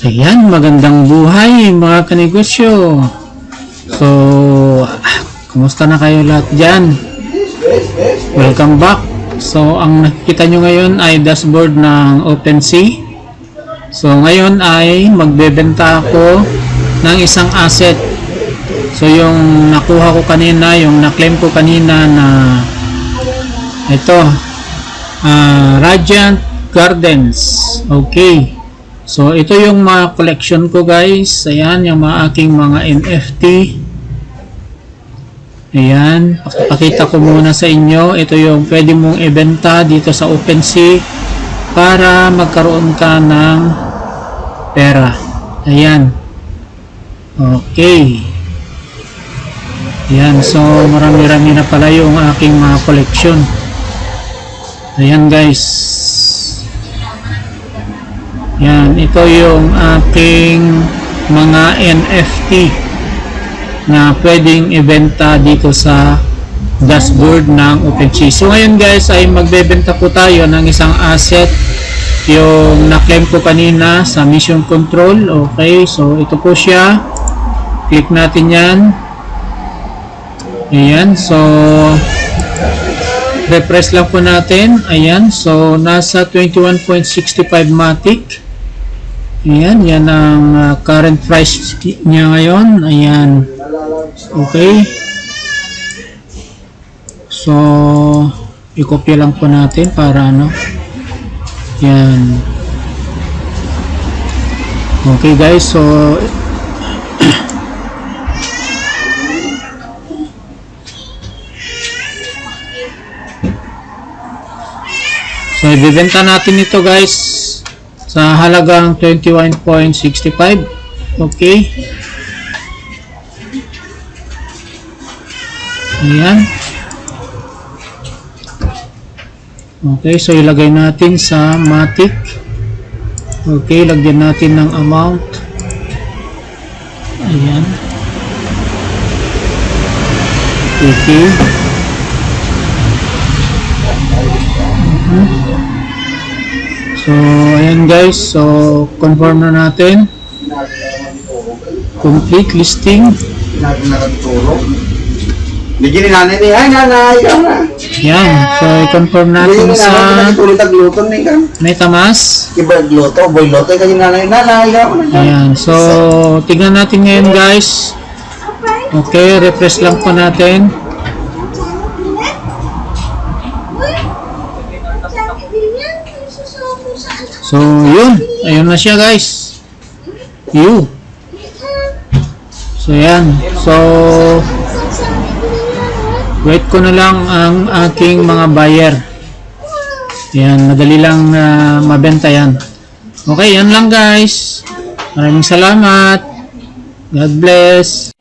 Ayan, magandang buhay mga kanegosyo. So, kumusta na kayo lahat dyan? Welcome back. So, ang nakikita nyo ngayon ay dashboard ng OpenSea. So, ngayon ay magbebenta ako ng isang asset. So, yung nakuha ko kanina, yung na-claim ko kanina na ito, ah, Radiant Gardens. Okay. So, ito yung mga collection ko guys. Ayan, yung mga aking mga NFT. Ayan, pakita ko muna sa inyo. Ito yung pwede mong ibenta dito sa OpenSea para magkaroon ka ng pera. Ayan. Okay. Ayan, so marami-rami na pala yung aking mga collection. Ayan guys. Yan, ito yung aking mga NFT na pwedeng ibenta dito sa dashboard ng OpenSea. So ngayon guys ay magbebenta po tayo ng isang asset yung na-claim ko kanina sa mission control. Okay, so ito po siya. Click natin yan. Ayan, so refresh lang po natin. Ayan, so nasa 21.65 Matic. Ayan, yan ang uh, current price niya ngayon. Ayan. Okay. So, i-copy lang po natin para ano. Yan. Okay guys, so So, ibibenta natin ito guys sa halagang 21.65. Okay. Ayan. Okay, so ilagay natin sa Matic. Okay, lagyan natin ng amount. Ayan. Okay. So, ayan guys. So, confirm na natin. Complete listing. Bigyan ni nanay niya, ay nanay, ikaw na. Yan. So, i-confirm natin Bigyan ni nanay, sa tagluto ni kan. Metamask. Iba luto, boy luto, kaya nanay, nanay, na. Ayan. So, tignan natin ngayon guys. Okay, refresh lang po natin. So, yun. Ayun na siya guys. You. So, yan. So, wait ko na lang ang aking mga buyer. Yan, madali lang na mabenta yan. Okay, yan lang guys. Maraming salamat. God bless.